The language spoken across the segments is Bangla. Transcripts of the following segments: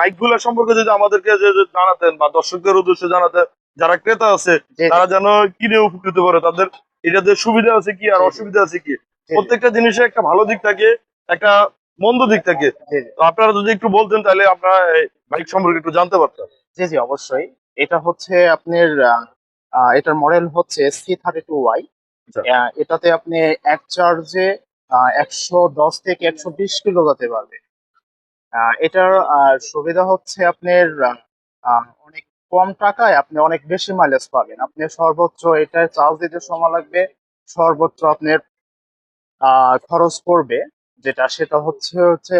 বাইকগুলো সম্পর্কে যদি আমাদেরকে জানাতেন বা দর্শকদের উদ্দেশ্যে জানাতেন যারা ক্রেতা আছে তারা যেন কিনে উপকৃত করে তাদের এটাতে সুবিধা আছে কি আর। অসুবিধা আছে কি? প্রত্যেকটা জিনিসে একটা ভালো দিক থাকে একটা মন্দ দিক থাকে। তো আপনারা যদি একটু বলতেন তাহলে আপনারা বাইক সম্পর্কে একটু জানতে পারতাম। জি জি অবশ্যই। এটা হচ্ছে আপনার এটার মডেল হচ্ছে সি থার্টি টু ওয়াই। এটাতে আপনি এক চার্জে একশো দশ থেকে একশো বিশ কিলো যেতে পারবে। এটার সুবিধা হচ্ছে আপনার অনেক কম টাকায় আপনি অনেক বেশি মাইলেজ পাবেন। আপনি সর্বোচ্চ এটা চার্জ দিতে সময় লাগবে, সর্বোচ্চ আপনার খরচ পড়বে, যেটা সেটা হচ্ছে হচ্ছে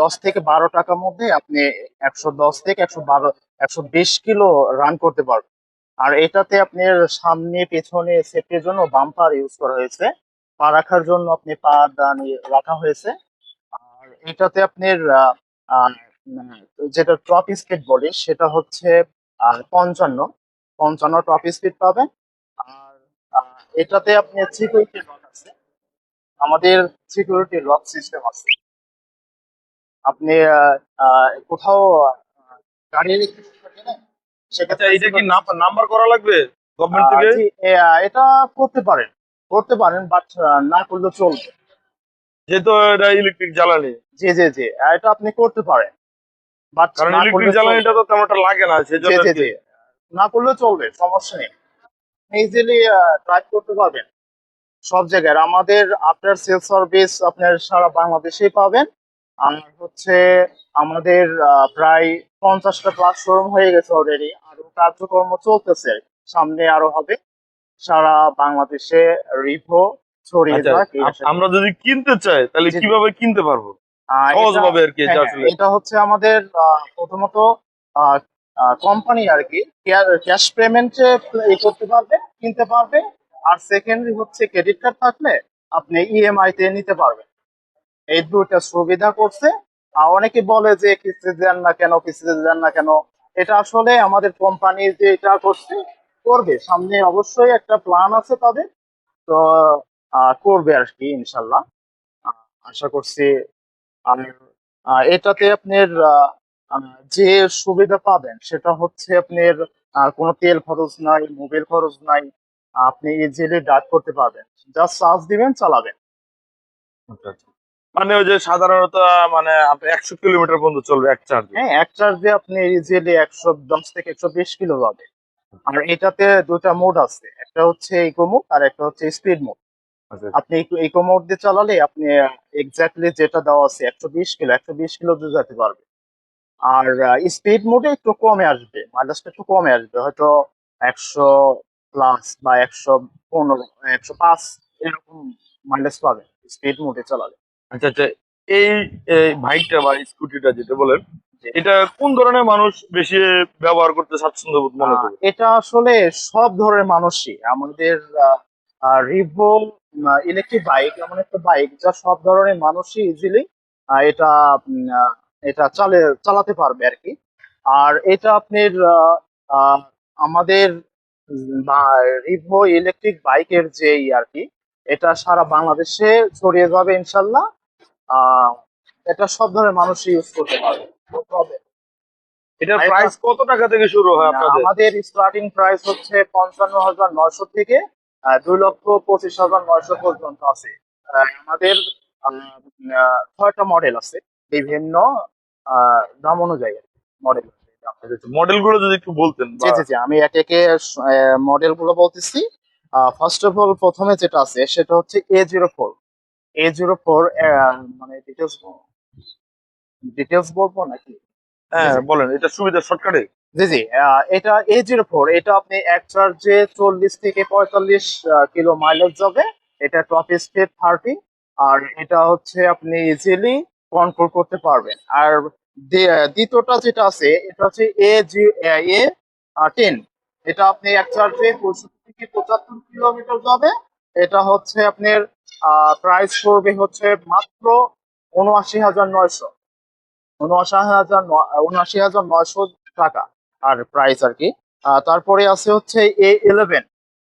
দশ থেকে বারো টাকার মধ্যে আপনি একশো দশ থেকে একশো বারো, একশো বিশ কিলো রান করতে পারবেন। আর এটাতে আপনার সামনে, পেছনে সেফটির জন্য বাম্পার ইউজ করা হয়েছে। পা রাখার জন্য আপনি পা দানি রাখা হয়েছে। আর এটাতে আপনার যেটা টপ স্পিড বলি সেটা হচ্ছে পঞ্চান্ন। পঞ্চান্ন টপ স্পিড পাবেন আর এটাতে আপনি সিকিউরিটি লক আছে। আমাদের সিকিউরিটি লক সিস্টেম আছে। আপনি কোথাও গাড়ি রেখে আচ্ছা সেক্ষেত্রে এটা কি নাম্বার করা লাগবে গভর্নমেন্ট থেকে? এটা করতে পারেন। করতে পারেন বাট না করলে চলবে। যেহেতু এটা ইলেকট্রিক জ্বালানি। জি জি জি। এটা আপনি করতে পারেন। কারণ ইলেকট্রিক জ্বালানিটা তো তেমন একটা লাগে না জি জি না করলে চলবে সমস্যা নেই। ইজিলি করতে পারবেন। সব জায়গায়। আমাদের আফটার সেল সার্ভিস আপনার সারা পাবেন। আর হচ্ছে আমাদের প্রায় পঞ্চাশটা প্লাস শোরুম হয়ে গেছে অলরেডি আরও কার্যক্রম চলতেছে। সামনে আরও হবে। সারা বাংলাদেশে রিভো ছড়িয়ে আচ্ছা, যাক আমরা যদি কিনতে চাই তাহলে। কীভাবে কিনতে পারব? এটা- আর কি হ্যাঁ, এটা হ্যাঁ, এটা হচ্ছে আমাদের প্রথমত কোম্পানি আর কি। ক্যাশ পেমেন্টে করতে পারবে কিনতে পারবে। আর সেকেন্ডলি হচ্ছে ক্রেডিট কার্ড থাকলে আপনি ইএমআই তে নিতে পারবেন। এই দুইটা সুবিধা করছে। আর অনেকে বলে যে কিস্তি দেন না কেন কিস্তি দেন না কেন। এটা আসলে আমাদের কোম্পানি যে এটা করছে করবে। সামনে অবশ্যই একটা প্ল্যান আছে তাদের। তো করবে আর কি ইনশাল্লাহ আশা করছি আর এটাতে আপনার যে সুবিধা পাবেন সেটা হচ্ছে আপনার কোনো তেল খরচ নাই মোবাইল খরচ নাই আপনি ইজিলি ডাক করতে পারবেন। জাস্ট চার্জ দিবেন চালাবেন। আচ্ছা, আচ্ছা। মানে ওই যে সাধারণত মানে আপনি একশো কিলোমিটার পর্যন্ত চলবে এক চার্জ হ্যাঁ এক চার্জে আপনি ইজিলি একশো দশ থেকে একশো বিশ কিলো যাবে আর এটাতে দুটা মোড আছে একটা হচ্ছে ইকো মোড আর একটা হচ্ছে স্পিড মোড আপনি ইকো মোড দিয়ে চালালে আপনি এক্স্যাক্টলি যেটা দেওয়া আছে একশো বিশ কিলো একশো বিশ কিলো যেতে পারবে। আর স্পিড মোডে একটু কমে আসবে মাইলেজটা একটু কমে আসবে হয়তো একশো প্লাস বা একশো পনেরো একশো পাঁচ এরকম মাইলেজ পাবে স্পিড মোডে চালালে। আচ্ছা আচ্ছা এই এই বাইকটা বা স্কুটিটা যেটা বলেন। এটা কোন ধরনের মানুষ বেশি ব্যবহার করতে স্বাচ্ছন্দ্য বোধ মনে করে? এটা আসলে সব ধরনের মানুষই। আমাদের রিভো ইলেকট্রিক বাইক এমন একটা বাইক যা সব ধরনের মানুষই ইজিলি এটা এটা চালে চালাতে পারবে আর কি আর এটা আপনার আমাদের রিভো ইলেকট্রিক বাইকের যেই আর কি এটা সারা বাংলাদেশে ছড়িয়ে যাবে ইনশাল্লাহ। এটা সব ধরনের মানুষই ইউজ করতে পারবে. এটার প্রাইস কত টাকা থেকে শুরু হয় আমাদের স্টার্টিং প্রাইস হচ্ছে পঞ্চান্ন হাজার নয়শো থেকে দুই লক্ষ পঁচিশ হাজার নয়শো পর্যন্ত আছে। আমাদের ছয়টা মডেল আছে বিভিন্ন দাম অনুযায়ী মডেল মডেলগুলো যদি একটু বলতেন জি জি জি আমি একে একে মডেলগুলো বলতেছি। ফার্স্ট অফ অল প্রথমে যেটা আছে সেটা হচ্ছে A zero four A zero four মানে ডিটেলস ডিটেলস বলব নাকি? হ্যাঁ বলেন এটা সুবিধা শর্টকাটে? জি জি এটা এ জিরো ফোর এটা আপনি এক চার্জে চল্লিশ থেকে পঁয়তাল্লিশ কিলো মাইলেজ যাবে। এটা টপ স্পিড থার্টি আর এটা হচ্ছে আপনি ইজিলি কন্ট্রোল করতে পারবেন। আর দ্বি- দ্বিতীয়টা যেটা আছে, এটা হচ্ছে এ জি এ টেন এটা আপনি এক চার্জে পঁয়ষট্টি থেকে পঁচাত্তর কিলোমিটার যাবে। এটা হচ্ছে আপনার প্রাইস পড়বে হচ্ছে মাত্র উনআশি হাজার নয়শো। উনআশি হাজার উনআশি হাজার নয়শো টাকা। আর প্রাইস আর কি তারপরে আছে হচ্ছে এ ইলেভেন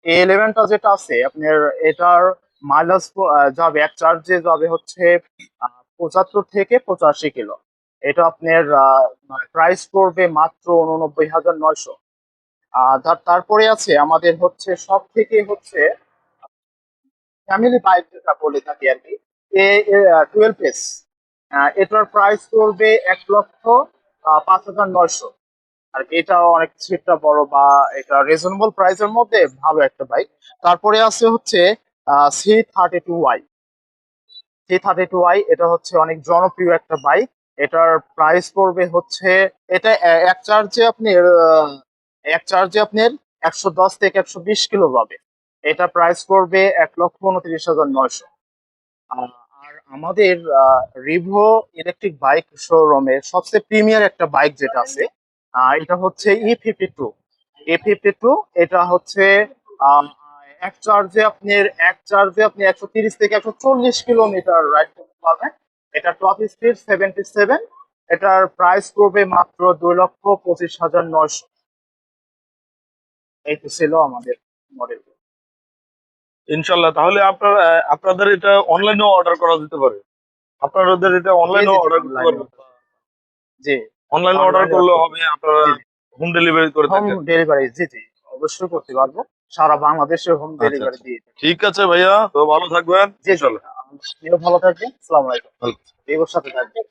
এ ইলেভেনটা যেটা আছে, আপনার এটার মাইলেজ যাবে, এক চার্জে যাবে হচ্ছে পঁচাত্তর থেকে পঁচাশি কিলো। এটা আপনার প্রাইস পড়বে মাত্র উননব্বই হাজার নয়শো। আর তারপরে আছে আমাদের হচ্ছে সব থেকে হচ্ছে ফ্যামিলি বাইক যেটা বলে থাকি আর কি এ টুয়েলভ এস এটার প্রাইস পড়বে এক লক্ষ পাঁচ হাজার নয়শো। আর এটাও এটা অনেক সিটটা বড় বা এটা রিজনেবল প্রাইসের মধ্যে ভালো একটা বাইক তারপরে আছে হচ্ছে C thirty two Y C thirty two Y এটা হচ্ছে অনেক জনপ্রিয় একটা বাইক এটার প্রাইস পড়বে হচ্ছে এটা এক চার্জে আপনি আহ, এক চার্জে আপনার একশো দশ থেকে একশো বিশ কিলো পাবে। এটা প্রাইস পড়বে এক লক্ষ উনত্রিশ হাজার নয়শো। আর আমাদের রিভো ইলেকট্রিক বাইক শোরুমের সবচেয়ে প্রিমিয়ার একটা বাইক যেটা আছে এটা হচ্ছে E fifty two E fifty two এটা হচ্ছে এক চার্জে আপনি এক চার্জে আপনি একশো তিরিশ থেকে একশো চল্লিশ কিলোমিটার রাইড করতে পারবেন। এটা টপ স্পিড সেভেন্টি সেভেন এটার প্রাইস পড়বে মাত্র দুই লক্ষ পঁচিশ হাজার নয়শো। এই তো ছিল আমাদের মডেল ইনশাল্লাহ তাহলে আপনার আপনাদের এটা অনলাইনেও অর্ডার করা যেতে পারে। আপনাদের এটা অনলাইনেও অর্ডার করতে পারবেন। জি। অনলাইনে অর্ডার করলে হবে আপনারা হোম ডেলিভারি করে থাকেন। হোম ডেলিভারি জি জি অবশ্যই করতে পারব। সারা বাংলাদেশে হোম আচ্ছা, ডেলিভারি আচ্ছা। দিয়ে দেব। ঠিক আছে ভাইয়া তো ভালো থাকবেন জি চলো আপনিও ভালো থাকবেন। আসসালামু আলাইকুম। সাথে থাকবেন।